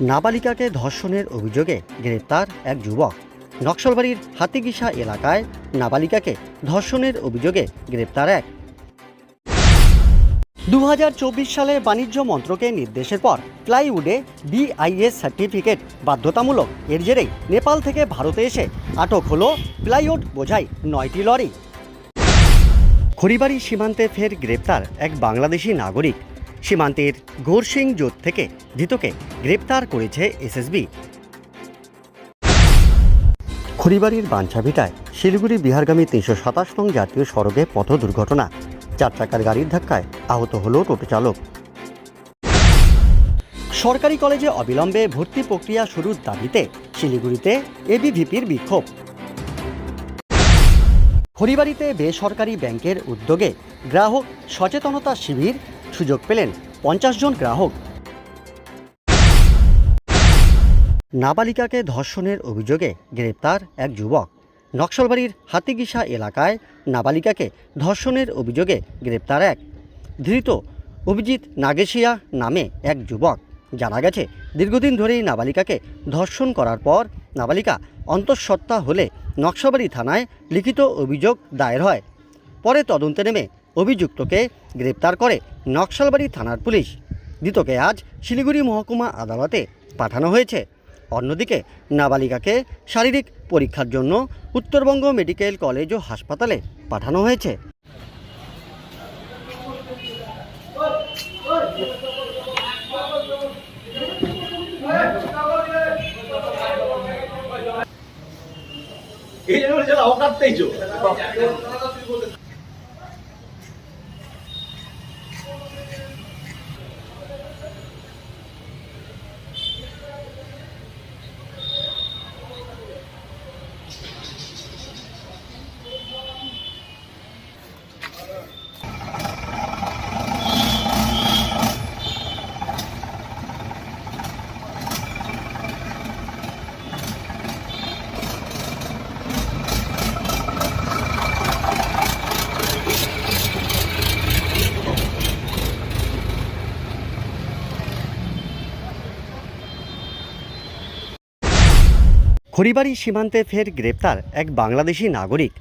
নাবালিকাকে ধর্ষণের অভিযোগে গ্রেপ্তার এক যুবক। নকশলবাড়ির হাতিগিসা এলাকায় নাবালিকাকে ধর্ষণের অভিযোগে গ্রেপ্তার এক। দু সালে বাণিজ্য মন্ত্রকের নির্দেশের পর প্লাইউডে বিআইএস সার্টিফিকেট বাধ্যতামূলক এর জেরেই নেপাল থেকে ভারতে এসে আটক হল প্লাইউড বোঝাই নয়টি লরি। খড়িবাড়ি সীমান্তে ফের গ্রেপ্তার এক বাংলাদেশি নাগরিক। সীমান্তের গোরসিং জোট থেকে ধৃতকে গ্রেপ্তার করেছে এসএসবি। খড়িবাড়ির বাঞ্ছাভিটায় শিলিগুড়ি বিহারগামী তিনশো সাতাশ নং জাতীয় সড়কে পথ দুর্ঘটনা। চার চাকার গাড়ির ধাক্কায় আহত হল টোটো চালক। সরকারি কলেজে অবিলম্বে ভর্তি প্রক্রিয়া শুরুর দাবিতে শিলিগুড়িতে এবিভিপির বিক্ষোভ। হরিবাড়িতে বেসরকারি ব্যাংকের উদ্যোগে গ্রাহক সচেতনতা শিবির সুযোগ পেলেন পঞ্চাশ জন গ্রাহক। নাবালিকাকে ধর্ষণের অভিযোগে গ্রেপ্তার এক যুবক। নকশলবাড়ির হাতিগিসা এলাকায় নাবালিকাকে ধর্ষণের অভিযোগে গ্রেপ্তার এক। ধৃত অভিজিৎ নাগেশিয়া নামে এক যুবক। জানা গেছে, দীর্ঘদিন ধরেই নাবালিকাকে ধর্ষণ করার পর নাবালিকা অন্তঃসত্ত্বা হলে নকশাবাড়ি থানায় লিখিত অভিযোগ দায়ের হয়। পরে তদন্তে নেমে অভিযুক্তকে গ্রেপ্তার করে নকশালবাড়ি থানার পুলিশ। ধৃতকে আজ শিলিগুড়ি মহকুমা আদালতে পাঠানো হয়েছে। অন্যদিকে নাবালিকাকে শারীরিক পরীক্ষার জন্য উত্তরবঙ্গ মেডিকেল কলেজ ও হাসপাতালে পাঠানো হয়েছে। এই জন্য যারা অকাত্তেই খড়িবাড়ি সীমান্তে ফের গ্রেপ্তার এক বাংলাদেশি নাগরিক।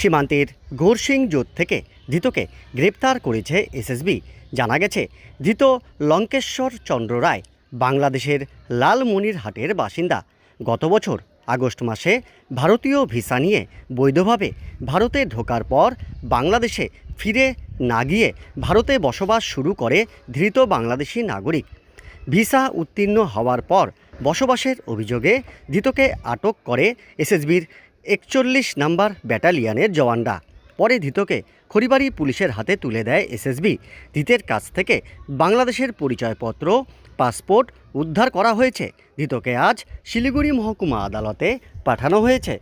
সীমান্তের গোরসিং জোট থেকে ধৃতকে গ্রেপ্তার করেছে এসএসবি। জানা গেছে, ধৃত লঙ্কেশ্বর চন্দ্র রায়, বাংলাদেশের লালমনিরহাটের বাসিন্দা। গত বছর আগস্ট মাসে ভারতীয় ভিসা নিয়ে বৈধভাবে ভারতে ঢোকার পর বাংলাদেশে ফিরে না গিয়ে ভারতে বসবাস শুরু করে ধৃত বাংলাদেশি নাগরিক। ভিসা উত্তীর্ণ হওয়ার পর বসবাসের অভিযোগে ধৃতকে আটক করে এসএসবির একচল্লিশ নাম্বার ব্যাটালিয়ানের জওয়ানরা। পরে ধৃতকে খড়িবাড়ি পুলিশের হাতে তুলে দেয় এসএসবি। ধৃতের কাছ থেকে বাংলাদেশের পরিচয়পত্র, পাসপোর্ট উদ্ধার করা হয়েছে। ধৃতকে আজ শিলিগুড়ি মহকুমা আদালতে পাঠানো হয়েছে।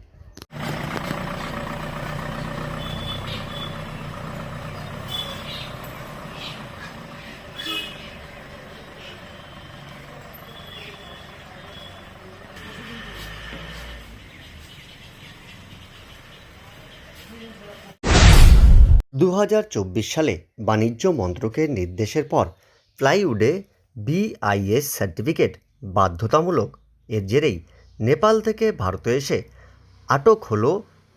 দু হাজার চব্বিশ সালে বাণিজ্য মন্ত্রকের নির্দেশের পর প্লাইউডে বিআইএস সার্টিফিকেট বাধ্যতামূলক। এর জেরেই নেপাল থেকে ভারতে এসে আটক হলো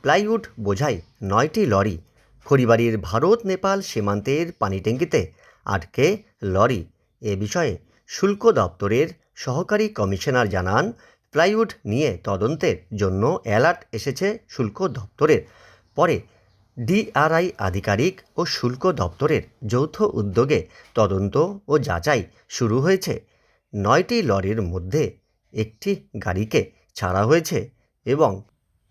প্লাইউড বোঝাই নয়টি লরি। খড়িবাড়ির ভারত নেপাল সীমান্তের পানিট্যাঙ্কিতে আটকে লরি। এ বিষয়ে শুল্ক দপ্তরের সহকারী কমিশনার জানান, প্লাইউড নিয়ে তদন্তের জন্য অ্যালার্ট এসেছে শুল্ক দপ্তরের। পরে ডিআরআই আধিকারিক ও শুল্ক দপ্তরের যৌথ উদ্যোগে তদন্ত ও যাচাই শুরু হয়েছে। নয়টি লরির মধ্যে একটি গাড়িকে ছাড়া হয়েছে এবং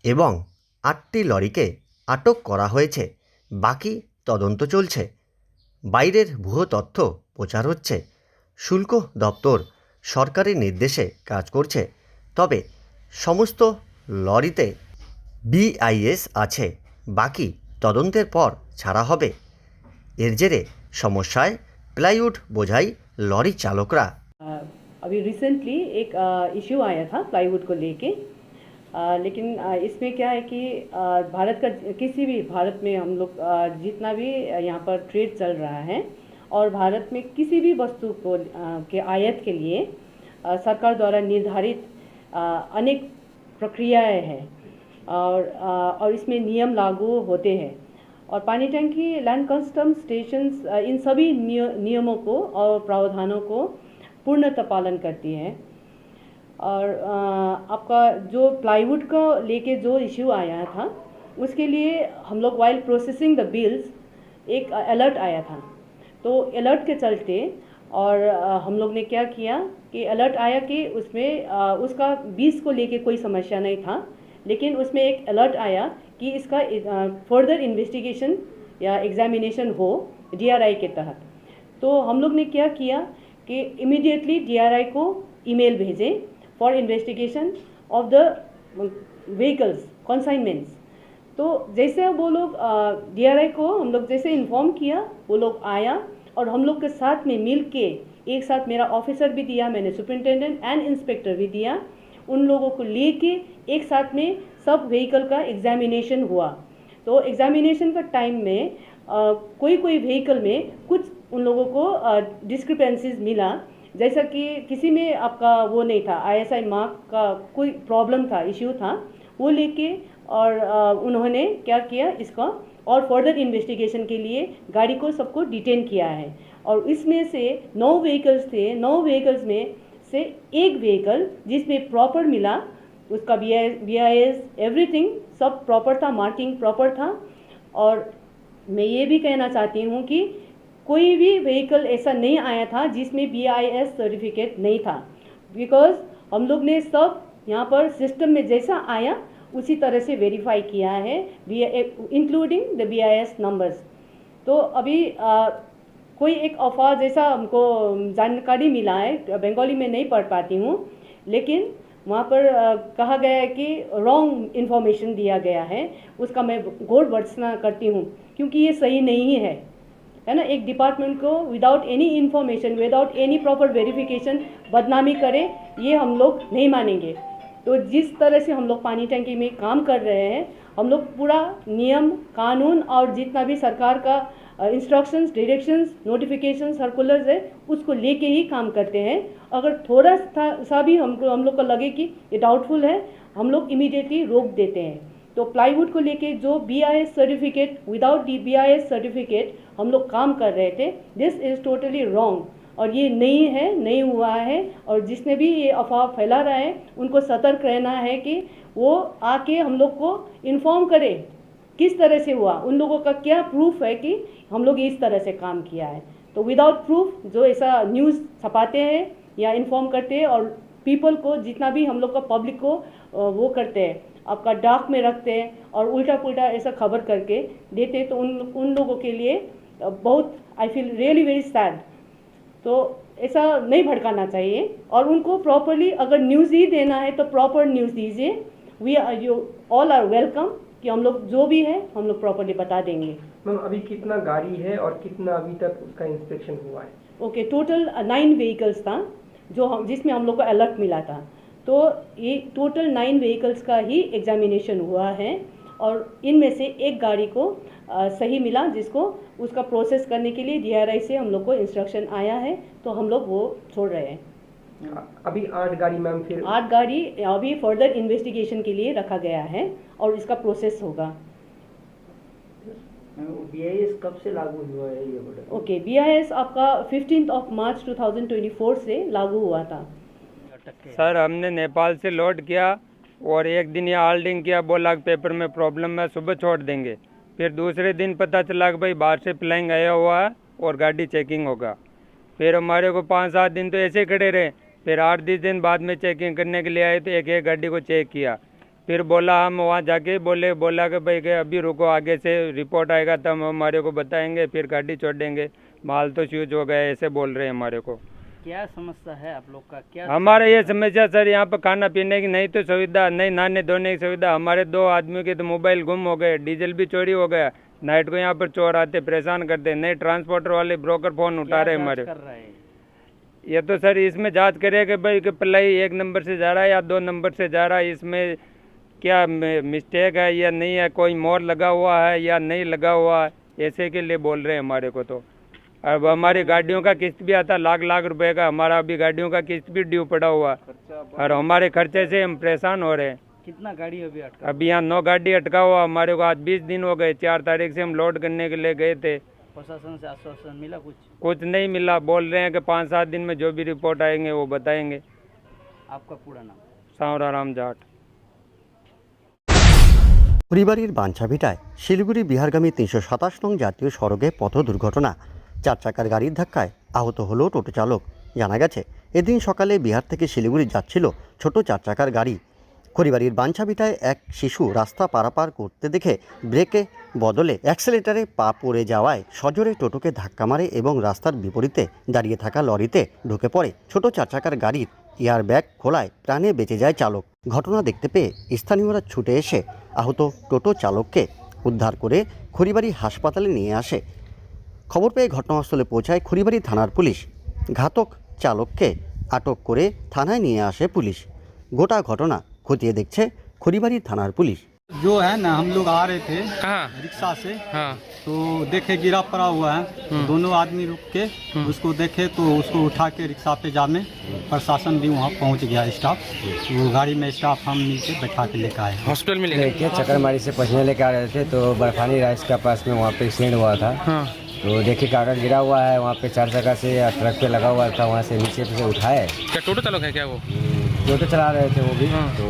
এবং আটটি লরিকে আটক করা হয়েছে। বাকি তদন্ত চলছে। বাইরের ভুয়ো তথ্য প্রচার হচ্ছে। শুল্ক দপ্তর সরকারি নির্দেশে কাজ করছে। তবে সমস্ত লরিতে বিআইএস আছে। বাকি তদন্তের পর ছাড়া হবে এর জেরে সমস্যায় প্লাইউড বোঝাই লরি চালকরা अ, अभी रिसेंटली एक इश्यू आया था प्लाईवुड को लेके अ, लेकिन अ, इसमें क्या है कि अ, भारत का किसी भी भारत में हम लोग अ, जितना भी यहाँ पर ट्रेड चल रहा है और भारत में किसी भी वस्तु को अ, के आयात के लिए अ, अ, सरकार द्वारा निर्धारित अ, अनेक प्रक्रियाएं हैं और और इसमें नियम लागू होते हैं। और पानी टंकी लैंड कस्टम स्टेशन इन सभी निय, नियमों को और प्रावधानों को पूर्णतः पालन करती है। और आपका जो प्लाईवुड का लेके जो इश्यू आया था उसके लिए हम लोग वाइल प्रोसेसिंग द बिल्स एक अलर्ट आया था। तो अलर्ट के चलते और हम लोग ने क्या किया कि अलर्ट आया कि उसमें उसका बीस को लेके कोई समस्या नहीं था। लेकिन उसमें एक अलर्ट आया कि इसका फर्दर इन्वेस्टिगेशन या एग्जामिनेशन हो डीआरआई के तहत। तो हम लोग ने क्या किया कि इमीडिएटली डीआरआई को ईमेल भेजें for investigation of the vehicles consignments तो जैसे वो लोग डीआरआई को हम लोग जैसे इन्फॉर्म किया, वो लोग आया और हम लोग के साथ में मिल के एक साथ मेरा ऑफिसर भी दिया, मैंने सुपरिटेंडेंट एंड इंस्पेक्टर भी दिया। उन लोगों को लेके एक साथ में सब व्हीकल का एग्जामिनेशन हुआ। तो एग्जामिनेशन का टाइम में अ, कोई कोई व्हीकल में कुछ उन लोगों को डिस्क्रिपेंसीज मिला। जैसा कि किसी में आपका वो नहीं था आईएसआई मार्क का कोई प्रॉब्लम था इश्यू था वो लेके और अ, उन्होंने क्या किया इसका? और फर्दर इन्वेस्टिगेशन के लिए गाड़ी को सबको डिटेन किया है। और इसमें से नौ व्हीकल्स थे नौ व्हीकल्स में से एक व्हीकल जिसमें प्रॉपर मिला उसका बी आई एस एवरीथिंग सब प्रॉपर था मार्किंग प्रॉपर था। और मैं ये भी कहना चाहती हूँ कि कोई भी व्हीकल ऐसा नहीं आया था जिसमें बी आई एस सर्टिफिकेट नहीं था। बिकॉज़ हम लोग ने सब यहाँ पर सिस्टम में जैसा आया उसी तरह से वेरीफाई किया है including the B I S numbers तो अभी आ, कोई एक अफवाह जैसा हमको जानकारी मिला है, बंगाली में नहीं पढ़ पाती हूँ, लेकिन वहाँ पर कहा गया है कि रॉन्ग इन्फॉर्मेशन दिया गया है, उसका मैं घोर भर्त्सना करती हूँ, क्योंकि ये सही नहीं है। है ना? एक डिपार्टमेंट को without any information without any proper verification बदनामी करे, ये हम लोग नहीं मानेंगे। तो जिस तरह से हम लोग पानी टंकी में काम कर रहे हैं, हम लोग पूरा नियम, कानून और जितना भी सरकार का इंस्ट्रक्शंस डायरेक्शंस नोटिफिकेशन सर्कुलर्स है, उसको लेके ही काम करते हैं। अगर थोड़ा सा भी हमको हम लोग को लगे कि ये डाउटफुल है, हम लोग इमीडिएटली रोक देते हैं। तो प्लाईवुड को लेके जो B I S certificate without D B I S certificate हम लोग काम कर रहे थे दिस इज़ टोटली रॉन्ग और ये नहीं है, नहीं हुआ है, और जिसने भी ये अफवाह फैला रहा है, उनको सतर्क रहना है कि वो आके हम लोग को इन्फॉर्म करे। किस तरह से हुआ? उन लोगों का क्या प्रूफ है कि हम लोग इस तरह से काम किया है? तो विदाउट प्रूफ जो ऐसा न्यूज़ छपाते हैं या इन्फॉर्म करते हैं और पीपल को, जितना भी हम लोग का पब्लिक को वो करते हैं, आपका डाक में रखते हैं और उल्टा पुल्टा ऐसा खबर करके देते हैं तो उन उन लोगों के लिए बहुत I feel really very sad तो ऐसा नहीं भड़काना चाहिए। और उनको प्रॉपरली अगर न्यूज़ ही देना है तो प्रॉपर न्यूज़ दीजिए। We are you all are welcome कि हम लोग जो भी है हम लोग प्रॉपरली बता देंगे। मैम अभी कितना गाड़ी है और कितना अभी तक उसका इंस्पेक्शन हुआ है? ओके टोटल नाइन व्हीकल्स था जो हम जिसमें हम लोग को अलर्ट मिला था। तो ये टोटल नाइन व्हीकल्स का ही एग्जामिनेशन हुआ है और इनमें से एक गाड़ी को अ, सही मिला जिसको उसका प्रोसेस करने के लिए डीआरआई से हम लोग को इंस्ट्रक्शन आया है तो हम लोग वो छोड़ रहे हैं। अभी आठ गाड़ी मैम फिर आठ गाड़ी अभी फर्दर इन्वेस्टिगेशन के लिए रखा गया है और इसका प्रोसेस होगा। बीआईएस कब से लागू हुआ है ये बोले ओके बी आपका फिफ्टीन ऑफ़ मार्च 2024 से लागू हुआ था। सर हमने नेपाल से लोड किया और एक दिन यहाँ होल्डिंग किया बोला पेपर में प्रॉब्लम है सुबह छोड़ देंगे। फिर दूसरे दिन पता चला कि भाई बाहर से फ्लाइंग आया हुआ है और गाड़ी चेकिंग होगा। फिर हमारे को पाँच सात दिन तो ऐसे ही खड़े रहे। फिर आठ दस दिन बाद में चेकिंग करने के लिए आए तो एक एक गाड़ी को चेक किया। फिर बोला हम वहाँ जाके बोले बोला कि भाई कि अभी रुको आगे से रिपोर्ट आएगा तब हम हमारे को बताएँगे फिर गाड़ी छोड़ देंगे। माल तो स्यूज हो गया ऐसे बोल रहे हैं हमारे को। क्या समस्या है आप लोग का? क्या हमारे ये समस्या सर यहाँ पर खाना पीने की नहीं तो सुविधा नहीं नहाने धोने की सुविधा। हमारे दो आदमियों के तो मोबाइल गुम हो गए डीजल भी चोरी हो गया। नाइट को यहाँ पर चोर आते परेशान करते। नहीं ट्रांसपोर्टर वाले ब्रोकर फ़ोन उठा रहे हमारे। ये तो सर इसमें जाँच करे कि भाई कि पलाई एक नंबर से जा रहा है या दो नंबर से जा रहा है इसमें क्या मिस्टेक है या नहीं है कोई मोर लगा हुआ है या नहीं लगा हुआ है ऐसे के लिए बोल रहे हैं हमारे को तो। अब हमारी गाड़ियों का किस्त भी आता लाख लाख रुपए का हमारा अभी गाड़ियों का किस्त भी ड्यू पड़ा हुआ। और हमारे खर्चे से हम परेशान हो रहे हैं। कितना गाड़ी अभी अटका अभी यहाँ नौ गाड़ी अटका हुआ हमारे को आज बीस दिन हो गए चार तारीख से हम लोड करने के लिए गए थे। प्रशासन से आश्वासन मिला कुछ कुछ नहीं मिला बोल रहे हैं कि पाँच सात दिन में जो भी रिपोर्ट आएंगे वो बताएंगे आपका पूरा नाम सांवरा राम जाट পরিবারের বাঞ্ছাভিটায় শিলিগুড়ি বিহারগামী তিনশো সাতাশ নং জাতীয় সড়কে পথ দুর্ঘটনা চার চাকার গাড়ির ধাক্কায় আহত হলো টোটো চালক জানা গেছে এদিন সকালে বিহার থেকে শিলিগুড়ি যাচ্ছিল ছোট চার চাকার গাড়ি খড়িবাড়ির বাঞ্ছাভিটায় এক শিশু রাস্তা পারাপার করতে দেখে ব্রেকে বদলে অ্যাক্সেলেটারে পা পড়ে যাওয়ায় সজোরে টোটোকে ধাক্কা মারে এবং রাস্তার বিপরীতে দাঁড়িয়ে থাকা লরিতে ঢুকে পড়ে ছোট চার চাকার গাড়ির এয়ার ব্যাগ খোলায় প্রাণে বেঁচে যায় চালক। ঘটনা দেখতে পেয়ে স্থানীয়রা ছুটে এসে আহত টোটো চালককে উদ্ধার করে খড়িবাড়ি হাসপাতালে নিয়ে আসে। খবর পেয়ে ঘটনাস্থলে পৌঁছায় খড়িবাড়ি থানার পুলিশ। ঘাতক চালককে আটক করে থানায় নিয়ে আসে পুলিশ। গোটা ঘটনা খতিয়ে দেখছে খড়িবাড়ি থানার পুলিশ। जो है ना हम लोग आ रहे थे कहाँ? रिक्शा से। हाँ। तो देखे गिरा पड़ा हुआ है। तो दोनों आदमी रुक के उसको देखे तो उसको उठा के रिक्शा पे जाने। प्रशासन भी वहाँ पहुँच गया स्टाफ। वो गाड़ी में स्टाफ हम नीचे बैठा के लेकर आए। हॉस्पिटल में लेके चकरमारी से पहुँचने लेके आ रहे थे तो बर्फानी राइस का पास में वहाँ पे एक्सीडेंट हुआ था। हाँ। तो देखिए कागज़ गिरा हुआ है। वहाँ पे चार चक्का से ट्रक पे लगा हुआ था। वहाँ से नीचे से उठाए। क्या टोटो चालक है क्या वो? टोटो चला रहे थे वो भी हाँ। तो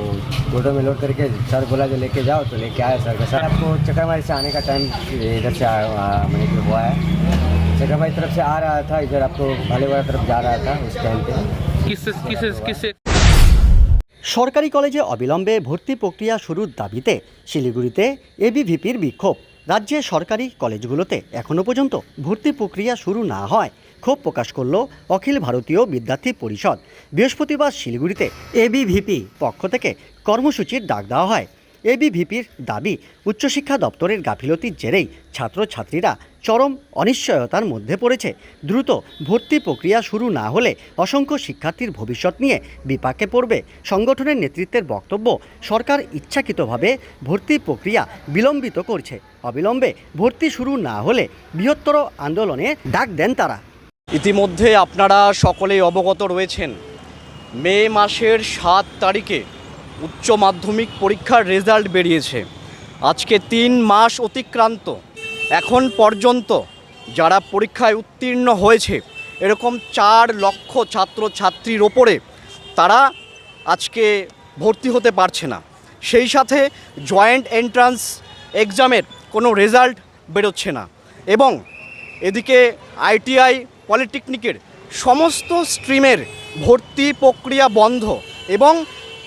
टोटो में लोड करके सर बोला जो लेके जाओ तो लेके आए सर का सर आपको चकरमारी से आने का टाइम इधर से आ- आ- मैंने कि हुआ है चकरमारी तरफ से आ रहा था इधर आपको भालेवाड़ा तरफ जा रहा था उस टाइम पे किससे किससे किससे সরকারি কলেজে অবিলম্বে ভর্তি প্রক্রিয়া শুরুর দাবিতে শিলিগুড়িতে এবিভিপির বিক্ষোভ রাজ্যের সরকারি কলেজগুলোতে এখনও পর্যন্ত ভর্তি প্রক্রিয়া শুরু না হয় ক্ষোভ প্রকাশ করল অখিল ভারতীয় বিদ্যার্থী পরিষদ। বৃহস্পতিবার শিলিগুড়িতে এবিভিপি পক্ষ থেকে কর্মসূচির ডাক দেওয়া হয়। এবিভিপির দাবি, উচ্চশিক্ষা দপ্তরের গাফিলতির জেরেই ছাত্রছাত্রীরা চরম অনিশ্চয়তার মধ্যে পড়েছে। দ্রুত ভর্তি প্রক্রিয়া শুরু না হলে অসংখ্য শিক্ষার্থীর ভবিষ্যৎ নিয়ে বিপাকে পড়বে। সংগঠনের নেতৃত্বের বক্তব্য, সরকার ইচ্ছাকৃতভাবে ভর্তি প্রক্রিয়া বিলম্বিত করছে। অবিলম্বে ভর্তি শুরু না হলে বৃহত্তর আন্দোলনে ডাক দেন তারা। ইতিমধ্যে আপনারা সকলেই অবগত রয়েছেন, মে মাসের সাত তারিখে উচ্চ মাধ্যমিক পরীক্ষার রেজাল্ট বেরিয়েছে। আজকে তিন মাস অতিক্রান্ত। এখন পর্যন্ত যারা পরীক্ষায় উত্তীর্ণ হয়েছে, এরকম চার লক্ষ ছাত্র ছাত্রীর ওপরে তারা আজকে ভর্তি হতে পারছে না। সেই সাথে জয়েন্ট এন্ট্রান্স এক্সামের কোনো রেজাল্ট বেরোচ্ছে না। এবং এদিকে আইটিআই পলিটেকনিকের সমস্ত স্ট্রিমের ভর্তি প্রক্রিয়া বন্ধ এবং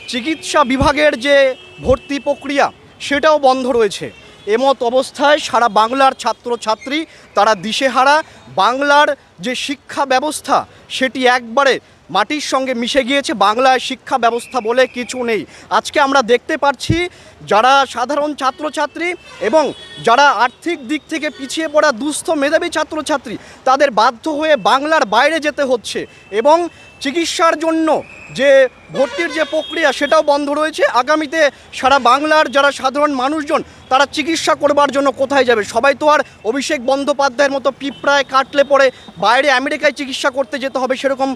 চিকিৎসা বিভাগের যে ভর্তি প্রক্রিয়া, সেটাও বন্ধ রয়েছে। এমত অবস্থায় সারা বাংলার ছাত্রছাত্রী, তারা দিশেহারা। বাংলার যে শিক্ষা ব্যবস্থা, সেটি একবারে মাটির সঙ্গে মিশে গিয়েছে বাংলায় শিক্ষা ব্যবস্থা বলে কিছু নেই। আজকে আমরা দেখতে পাচ্ছি যারা সাধারণ ছাত্রছাত্রী এবং যারা আর্থিক দিক থেকে পিছিয়ে পড়া দুস্থ মেধাবী ছাত্রছাত্রী, তাদের বাধ্য হয়ে বাংলার বাইরে যেতে হচ্ছে এবং চিকিৎসার জন্য যে ভর্তির যে প্রক্রিয়া সেটাও বন্ধ রয়েছে। আগামীতে সারা বাংলার যারা সাধারণ মানুষজন, তারা চিকিৎসা করবার জন্য কোথায় যাবে? সবাই তো আর অভিষেক বন্দ্যোপাধ্যায়ের মতো পিঁপড়ায় কাটলে পড়ে বাইরে আমেরিকায় চিকিৎসা করতে যেতে হবে সেরকম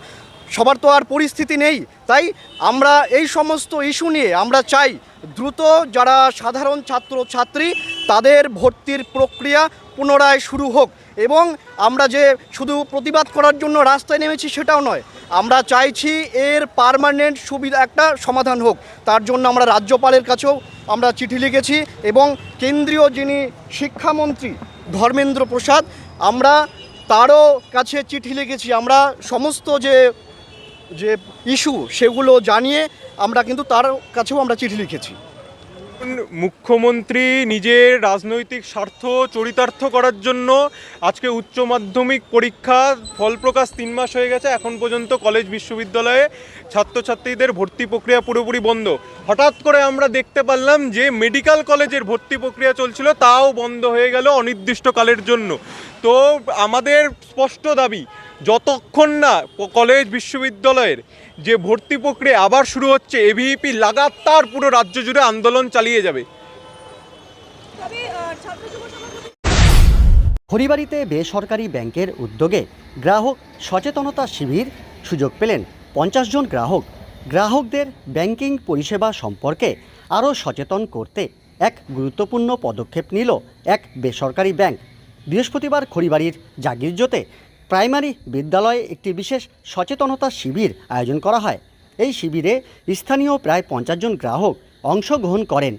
সবার তো আর পরিস্থিতি নেই। তাই আমরা এই সমস্ত ইস্যু নিয়ে আমরা চাই দ্রুত যারা সাধারণ ছাত্র, ছাত্রী, তাদের ভর্তির প্রক্রিয়া পুনরায় শুরু হোক এবং আমরা যে শুধু প্রতিবাদ করার জন্য রাস্তায় নেমেছি সেটাও নয়। আমরা চাইছি এর পার্মানেন্ট সুবিধা একটা সমাধান হোক। তার জন্য আমরা রাজ্যপালের কাছেও আমরা চিঠি লিখেছি এবং কেন্দ্রীয় যিনি শিক্ষামন্ত্রী ধর্মেন্দ্র প্রসাদ, আমরা তারও কাছে চিঠি লিখেছি। আমরা সমস্ত যে যে ইস্যু সেগুলো জানিয়ে আমরা কিন্তু তার কাছেও আমরা চিঠি লিখেছি। মুখ্যমন্ত্রী নিজের রাজনৈতিক স্বার্থ চরিতার্থ করার জন্য আজকে উচ্চ মাধ্যমিক পরীক্ষা ফলপ্রকাশ তিন মাস হয়ে গেছে, এখন পর্যন্ত কলেজ বিশ্ববিদ্যালয়ে ছাত্রছাত্রীদের ভর্তি প্রক্রিয়া পুরোপুরি বন্ধ। হঠাৎ করে আমরা দেখতে পারলাম যে মেডিকেল কলেজের ভর্তি প্রক্রিয়া চলছিল, তাও বন্ধ হয়ে গেল অনির্দিষ্টকালের জন্য। তো আমাদের স্পষ্ট দাবি যতক্ষণ না কলেজ বিশ্ববিদ্যালয়ের যে ভর্তি প্রক্রিয়া আবার শুরু হচ্ছে এভিপি লাগাতার পুরো রাজ্য জুড়ে আন্দোলন চালিয়ে যাবে। খড়িবাড়িতে বেসরকারি ব্যাংকের উদ্যোগে গ্রাহক সচেতনতা শিবির সুযোগ পেলেন পঞ্চাশ জন গ্রাহক। গ্রাহকদের ব্যাংকিং পরিষেবা সম্পর্কে আরও সচেতন করতে এক গুরুত্বপূর্ণ পদক্ষেপ নিল এক বেসরকারি ব্যাংক। বৃহস্পতিবার খড়িবাড়ির জাগিরজোতে প্রাইমারি বিদ্যালয়ে একটি বিশেষ সচেতনতা শিবির আয়োজন করা হয়। এই শিবিরে স্থানীয় প্রায় পঞ্চাশ জন গ্রাহক অংশগ্রহণ করেন।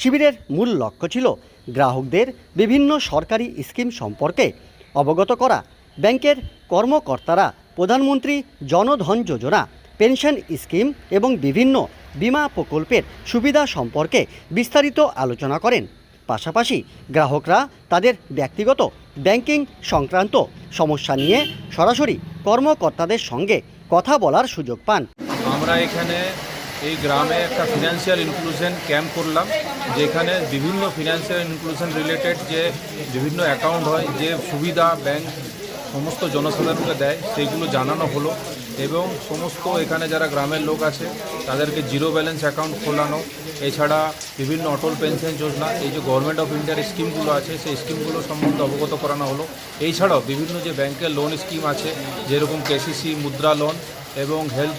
শিবিরের মূল লক্ষ্য ছিল গ্রাহকদের বিভিন্ন সরকারি স্কিম সম্পর্কে অবগত করা। ব্যাংকের কর্মকর্তারা প্রধানমন্ত্রী জনধন যোজনা, পেনশন স্কিম এবং বিভিন্ন বিমা প্রকল্পের সুবিধা সম্পর্কে বিস্তারিত আলোচনা করেন। পাশাপাশি গ্রাহকরা তাদের ব্যক্তিগত ব্যাংকিং সংক্রান্ত সমস্যা নিয়ে সরাসরি কর্মকর্তাদের সঙ্গে কথা বলার সুযোগ পান। আমরা এখানে এই গ্রামে একটা ফিনান্সিয়াল ইনক্লুশন ক্যাম্প করলাম, যেখানে বিভিন্ন ফিনান্সিয়াল ইনক্লুশন রিলেটেড যে বিভিন্ন অ্যাকাউন্ট হয়, যে সুবিধা ব্যাংক সমস্ত জনসাধারণকে দেয় সেগুলো জানানো হলো এবং সমস্ত এখানে যারা গ্রামের লোক আছে, তাদেরকে জিরো ব্যালেন্স অ্যাকাউন্ট খোলানো এছাড়া বিভিন্ন অটল পেনশন যোজনা, এই যে গভর্নমেন্ট অফ ইন্ডিয়ার স্কিমগুলো আছে, সেই স্কিমগুলো সম্বন্ধে অবগত করানো হলো। এছাড়াও বিভিন্ন যে ব্যাংকের লোন স্কিম আছে, যেরকম কেসিসি মুদ্রা লোন এবং হেলথ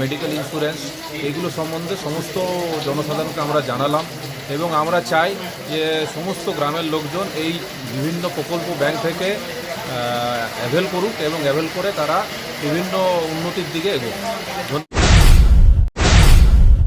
মেডিকেল ইন্স্যুরেন্স এগুলো সম্বন্ধে সমস্ত জনসাধারণকে আমরা জানালাম এবং আমরা চাই যে সমস্ত গ্রামের লোকজন এই বিভিন্ন প্রকল্প ব্যাংক থেকে অ্যাভেল করুক এবং অ্যাভেল করে তারা বিভিন্ন উন্নতির দিকে এগোক।